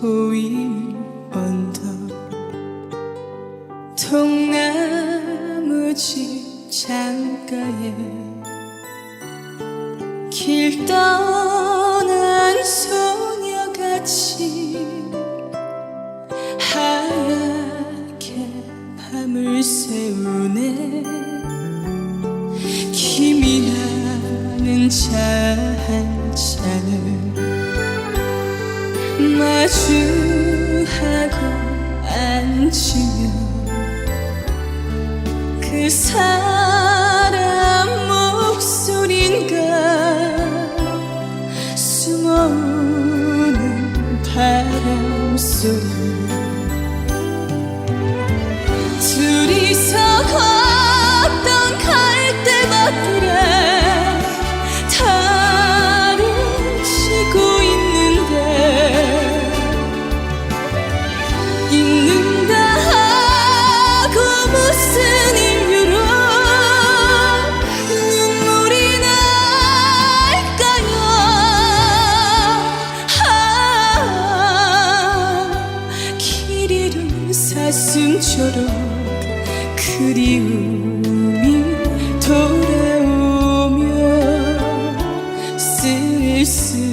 보인 언덕 통나무 집 창가에 길 떠난 소녀같이 하얗게 밤을 새우네. 김이 나는 차 한 잔을 마주하고 앉으며 그 사람 목소린가? 숨어오는 바람 소리 그리움이 돌아오며 쓸쓸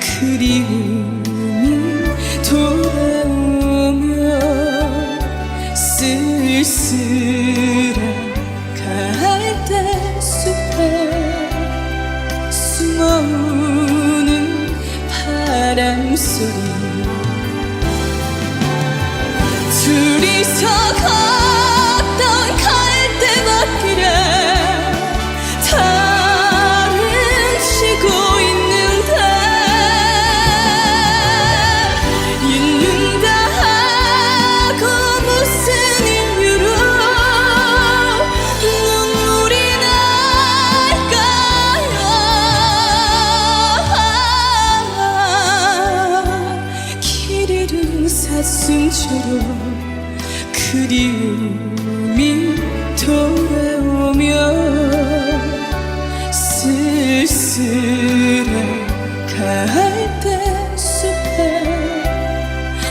그리움이 돌아오며 쓸쓸한 갈대 숲에 숨어오는 바람 소리. 둘이서 잃은 사슴처럼 그리움이 돌아오며